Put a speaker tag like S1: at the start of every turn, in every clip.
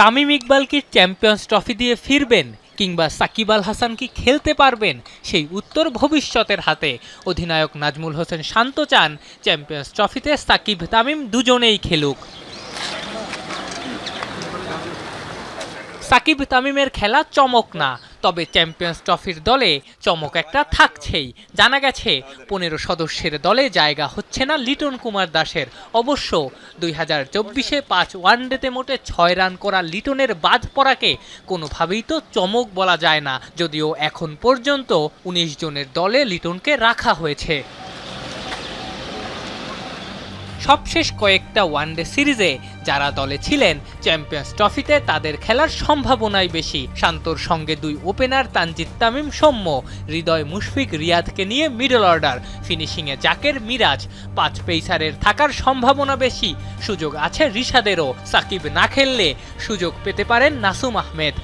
S1: তামিম ইকবাল কি champions trophy দিয়ে ফিরবেন কিংবা সাকিব আল হাসান কি খেলতে পারবেন সেই উত্তর ভবিষ্যতের হাতে। অধিনায়ক নাজমুল হোসেন শান্ত চান চ্যাম্পিয়ন্স ট্রফিতে সাকিব তামিম দুজনেই খেলুক। সাকিব তামিমের খেলা চমক না তবে চ্যাম্পিয়ন্স ট্রফির দলে চমক একটা থাকছেই। জানা গেছে, পনেরো সদস্যের দলে জায়গা হচ্ছে না লিটন কুমার দাসের। অবশ্য দুই হাজার চব্বিশে পাঁচ ওয়ানডেতে মোটে ছয় রান করা লিটনের বাদ পড়াকে কোনোভাবেই তো চমক বলা যায় না। যদিও এখন পর্যন্ত উনিশ জনের দলে লিটনকে রাখা হয়েছে। সবশেষ কয়েকটা ওয়ানডে সিরিজে যারা দলে ছিলেন চ্যাম্পিয়ন্স ট্রফিতে তাদের খেলার সম্ভাবনাই বেশি। শান্তর সঙ্গে দুই ওপেনার তানজিদ তামিম সৌম্য, হৃদয় মুশফিক রিয়াদকে নিয়ে মিডল অর্ডার ফিনিশিংয়ে জাকের মিরাজ। পাঁচ পেসারের থাকার সম্ভাবনা বেশি। সুযোগ আছে রিশাদেরও, সাকিব না খেললে সুযোগ পেতে পারেন নাসুম আহমেদ।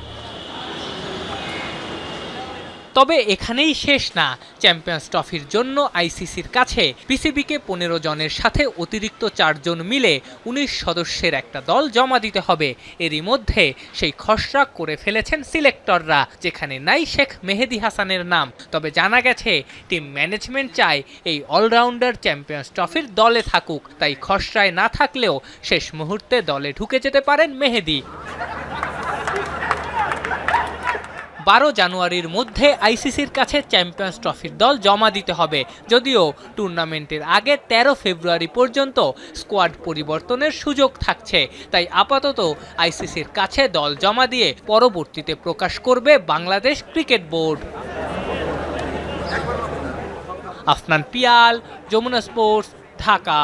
S1: তবে এখানেই শেষ না। চ্যাম্পিয়ন্স ট্রফির জন্য আইসিসির কাছে পিসিবিকে পনেরো জনের সাথে অতিরিক্ত চারজন মিলে উনিশ সদস্যের একটা দল জমা দিতে হবে। এরই মধ্যে সেই খসড়া করে ফেলেছেন সিলেক্টররা, যেখানে নাই শেখ মেহেদি হাসানের নাম। তবে জানা গেছে, টিম ম্যানেজমেন্ট চায় এই অলরাউন্ডার চ্যাম্পিয়ন্স ট্রফির দলে থাকুক। তাই খসড়ায় না থাকলেও শেষ মুহূর্তে দলে ঢুকে যেতে পারেন মেহেদি। বারো জানুয়ারির মধ্যে আইসিসির কাছে চ্যাম্পিয়ন্স ট্রফির দল জমা দিতে হবে। যদিও টুর্নামেন্টের আগে ১৩ ফেব্রুয়ারি পর্যন্ত স্কোয়াড পরিবর্তনের সুযোগ থাকছে। তাই আপাতত আইসিসির কাছে দল জমা দিয়ে পরবর্তীতে প্রকাশ করবে Bangladesh cricket board. Afnan Piyal, Jamuna sports, Dhaka.